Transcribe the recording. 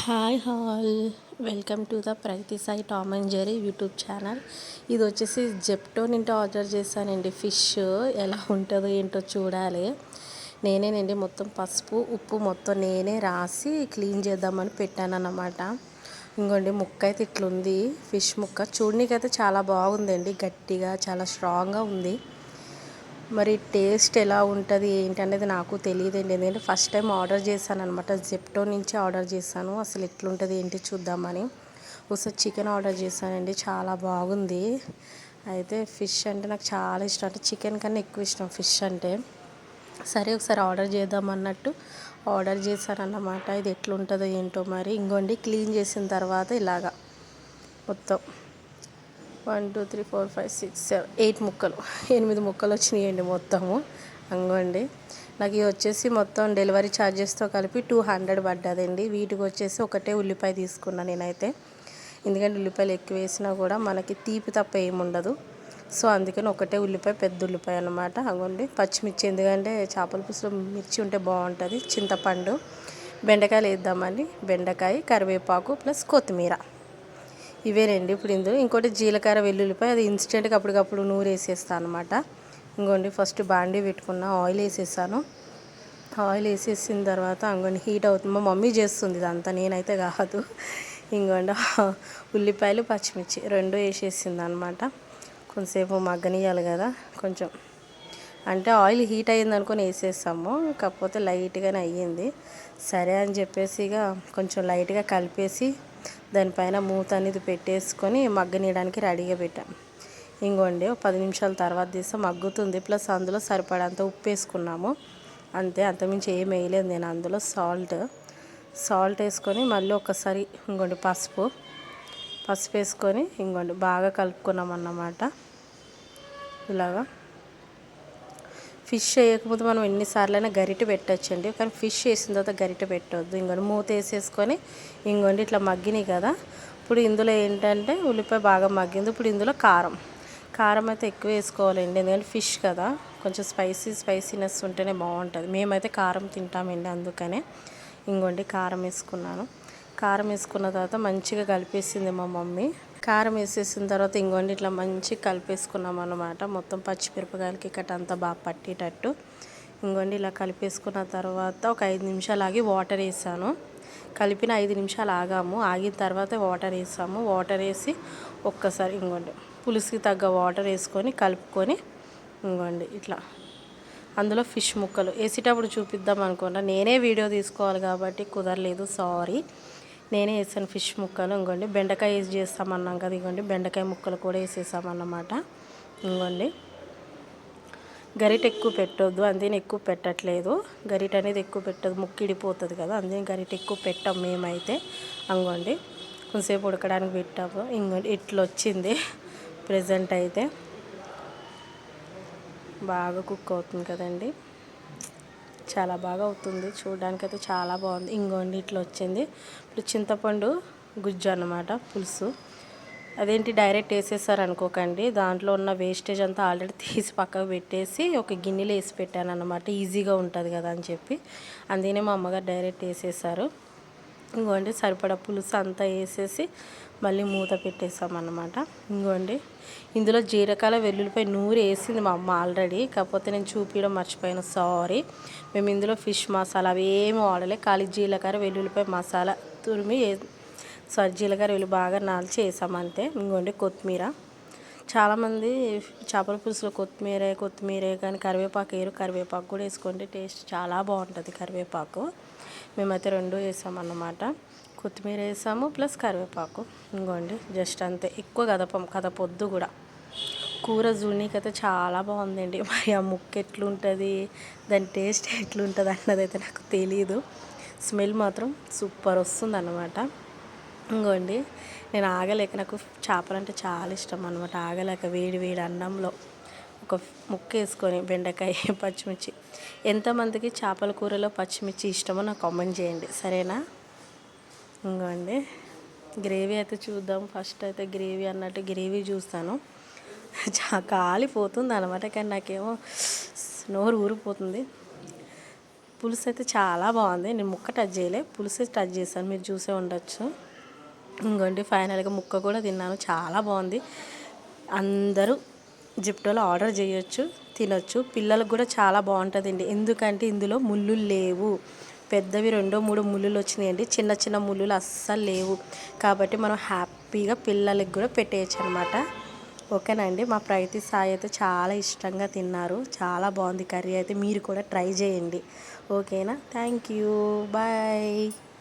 Hi all welcome to the Pragati Sai Tom and Jerry YouTube channel. ఇది వచ్చేసి Zepto నుండి order చేశానండి. Fish ఎలా ఉంటుందో ఏంటో చూడాలి. నేనేనండి మొత్తం పసుపు ఉప్పు మొత్తం నేనే రాసి క్లీన్ చేద్దామని పెట్టాను అన్నమాట ఇంకోండి ముక్క అయితే ఇట్లుంది ఫిష్ ముక్క. చూడనీకైతే చాలా బాగుందండి గట్టిగా చాలా స్ట్రాంగ్గా ఉంది. మరి టేస్ట్ ఎలా ఉంటుంది ఏంటి అనేది నాకు తెలియదండి. ఎందుకంటే ఫస్ట్ టైం ఆర్డర్ చేశాను అనమాట జెప్టో నుంచి ఆర్డర్ చేశాను. అసలు ఎట్లుంటుంది ఏంటి చూద్దామని. ఒకసారి చికెన్ ఆర్డర్ చేశానండి. చాలా బాగుంది. అయితే ఫిష్ అంటే నాకు చాలా ఇష్టం. అంటే చికెన్ కన్నా ఎక్కువ ఇష్టం ఫిష్ అంటే. సరే ఒకసారి ఆర్డర్ చేద్దాం అన్నట్టు ఆర్డర్ చేశానన్నమాట. ఇది ఎట్లుంటుందో ఏంటో మరి. ఇంకోండి క్లీన్ చేసిన తర్వాత ఇలాగా మొత్తం. One two three four five six seven eight ముక్కలు. ఎనిమిది ముక్కలు వచ్చినాయండి మొత్తము. అంగండి. నాకు ఇవి వచ్చేసి మొత్తం డెలివరీ ఛార్జెస్తో కలిపి టూ హండ్రెడ్ పడ్డదండి. వీటికి వచ్చేసి ఒకటే ఉల్లిపాయ తీసుకున్నాను నేనైతే. ఎందుకంటే ఉల్లిపాయలు ఎక్కువ వేసినా కూడా మనకి తీపి తప్ప ఏముండదు సో అందుకని ఒకటే ఉల్లిపాయ పెద్ద ఉల్లిపాయ అనమాట అగోండి. పచ్చిమిర్చి ఎందుకంటే చేపల పులుసులో మిర్చి ఉంటే బాగుంటుంది. చింతపండు బెండకాయలు వేద్దామని బెండకాయ కరివేపాకు ప్లస్ కొత్తిమీర. ఇవేనండి ఇప్పుడు ఇందులో ఇంకోటి జీలకర్ర వెల్లుల్లిపాయ అది ఇన్స్టెంట్గా అప్పటికప్పుడు నూరు వేసేస్తాను అనమాట ఇంకోండి ఫస్ట్ బాండీ పెట్టుకున్న ఆయిల్ వేసేసాను. ఆయిల్ వేసేసిన తర్వాత ఇంకోండి హీట్ అవుతుంది మా మమ్మీ చేస్తుంది ఇదంతా నేనైతే కాదు. ఇంకోండి ఉల్లిపాయలు పచ్చిమిర్చి రెండు వేసేసింది అనమాట కొంతసేపు మగ్గనియాలి కదా కొంచెం. అంటే ఆయిల్ హీట్ అయ్యింది అనుకొని వేసేసాము కాకపోతే లైట్గానే అయ్యింది. సరే అని చెప్పేసి ఇక కొంచెం లైట్గా కలిపేసి దానిపైన మూత అనేది పెట్టేసుకొని మగ్గనీయడానికి రెడీగా పెట్టాం. ఇంకోండి ఒక పది నిమిషాల తర్వాత తీస్తే మగ్గుతుంది. ప్లస్ అందులో సరిపడంత ఉప్పు వేసుకున్నాము. అంతే అంతమించి ఏం వేయలేదు నేను అందులో. సాల్ట్ సాల్ట్ వేసుకొని మళ్ళీ ఒకసారి ఇంకోండి పసుపు. పసుపు వేసుకొని ఇంకోండి బాగా కలుపుకున్నాం అన్నమాట ఇలాగా. ఫిష్ వేయకపోతే మనం ఎన్నిసార్లైనా గరిటె పెట్టచ్చండి. కానీ ఫిష్ వేసిన తర్వాత గరిటె పెట్టవద్దు ఇంకొని మూత వేసేసుకొని ఇంకోండి ఇట్లా మగ్గినాయి కదా. ఇప్పుడు ఇందులో ఏంటంటే ఉల్లిపాయ బాగా మగ్గింది. ఇప్పుడు ఇందులో కారం. కారం అయితే ఎక్కువ వేసుకోవాలండి. ఎందుకంటే ఫిష్ కదా. కొంచెం స్పైసీ స్పైసీనెస్ ఉంటేనే బాగుంటుంది. మేమైతే కారం తింటామండి అందుకనే. ఇంకోండి కారం వేసుకున్నాను. కారం వేసుకున్న తర్వాత మంచిగా కలిపేసింది మా మమ్మీ. కారం వేసేసిన తర్వాత ఇంకోండి ఇట్లా మంచి కలిపేసుకున్నాం అనమాట మొత్తం పచ్చిమిరపకాయలకి ఇక్కడ అంతా బాగా పట్టేటట్టు. ఇంకోండి ఇలా కలిపేసుకున్న తర్వాత ఒక ఐదు నిమిషాలు ఆగి వాటర్ వేసాను. కలిపిన ఐదు నిమిషాలు ఆగాము. ఆగిన తర్వాత వాటర్ వేసాము. వాటర్ వేసి ఒక్కసారి ఇంకోండి పులుసుకి తగ్గ వాటర్ వేసుకొని కలుపుకొని ఇంకోండి ఇట్లా అందులో ఫిష్ ముక్కలు వేసేటప్పుడు చూపిద్దాం అనుకున్నా. నేనే వీడియో తీసుకోవాలి కాబట్టి కుదరలేదు. సారీ. నేనే వేసాను ఫిష్ ముక్కలు. ఇంకోండి బెండకాయ వేసి చేస్తామన్నాం కదా ఇంకోండి బెండకాయ ముక్కలు కూడా వేసేసామన్నమాట. ఇంకోండి గరిట ఎక్కువ పెట్టొద్దు అందుకని ఎక్కువ పెట్టట్లేదు. గరిట అనేది ఎక్కువ పెట్టదు ముక్కిడిపోతుంది కదా అందుకని గరిట ఎక్కువ పెట్టాం మేమైతే. అంగోండి కొంతసేపు ఉడకడానికి పెట్టాము. ఇంకోండి ఇట్లా వచ్చింది ప్రజెంట్ అయితే. బాగా కుక్ అవుతుంది కదండి. చాలా బాగా అవుతుంది. చూడడానికి అయితే చాలా బాగుంది. ఇంకోండి ఇట్లా వచ్చింది. ఇప్పుడు చింతపండు గుజ్జు అనమాట పులుసు. అదేంటి డైరెక్ట్ వేసేసారు అనుకోకండి దాంట్లో ఉన్న వేస్టేజ్ అంతా ఆల్రెడీ తీసి పక్కకు పెట్టేసి ఒక గిన్నెలో వేసి పెట్టాను అనమాట ఈజీగా ఉంటుంది కదా అని చెప్పి. అందుకనే మా అమ్మగారు డైరెక్ట్ వేసేసారు. ఇంకోండి సరిపడా పులుసు అంతా వేసేసి మళ్ళీ మూత పెట్టేసామన్నమాట. ఇంకోండి ఇందులో జీరకాల వెల్లుల్లిపై నూరు వేసింది మా అమ్మ ఆల్రెడీ. కాకపోతే నేను చూపించడం మర్చిపోయాను సారీ. మేము ఇందులో ఫిష్ మసాలా అవి ఏమి వాడలే. ఖాళీ జీలకర్ర వెల్లుల్లిపై మసాలా తురిమి సారీ జీలకర్ర వెల్లు బాగా నాల్చి వేసామంతే ఇంకోండి కొత్తిమీర. చాలామంది చేపల పులుసులో కొత్తిమీర కొత్తిమీర కానీ కరివేపాకు వేరు కరివేపాకు కూడా వేసుకోండి టేస్ట్ చాలా బాగుంటుంది కరివేపాకు. మేమైతే రెండు వేసామన్నమాట. కొత్తిమీర వేసాము ప్లస్ కరివేపాకు. ఇంకోండి జస్ట్ అంతే. ఎక్కువ కదపం కదపొద్దు కూడా. కూర జూనీకైతే చాలా బాగుందండి. మరి ఆ ముక్క ఎట్లుంటుంది దాని టేస్ట్ ఎట్లుంటుంది అన్నది అయితే నాకు తెలియదు స్మెల్ మాత్రం సూపర్ వస్తుంది అన్నమాట ఇంకోండి నేను ఆగలేక నాకు చేపలు అంటే చాలా ఇష్టం అనమాట ఆగలేక వేడి వేడి అన్నంలో. ఒక ముక్క వేసుకొని బెండకాయ పచ్చిమిర్చి. ఎంతమందికి చేపల కూరలో పచ్చిమిర్చి ఇష్టమో నాకు కామెంట్ చేయండి. సరేనా? ఇంకోండి గ్రేవీ అయితే చూద్దాం. ఫస్ట్ అయితే గ్రేవీ అన్నట్టు గ్రేవీ చూస్తాను. కాలిపోతుంది అనమాట కానీ నాకేమో నోరు ఊరిపోతుంది. పులుసు అయితే చాలా బాగుంది. నేను ముక్క టచ్ చేయలే. పులుసు టచ్ చేశాను. మీరు చూసే ఉండొచ్చు. ఇంకోండి ఫైనల్గా ముక్క కూడా తిన్నాను. చాలా బాగుంది. అందరూ జిప్టోలో ఆర్డర్ చేయొచ్చు తినొచ్చు. పిల్లలకు కూడా చాలా బాగుంటుందండి. ఎందుకంటే ఇందులో ముళ్ళు లేవు. పెద్దవి రెండో మూడు ముళ్ళులు వచ్చినాయండి. చిన్న చిన్న ముళ్ళులు అస్సలు లేవు. కాబట్టి మనం హ్యాపీగా పిల్లలకి కూడా పెట్టేయచ్చు అనమాట ఓకేనండి మా ప్రగతి సాయి అయితే చాలా ఇష్టంగా తిన్నారు. చాలా బాగుంది కర్రీ అయితే. మీరు కూడా ట్రై చేయండి. ఓకేనా? Thank you bye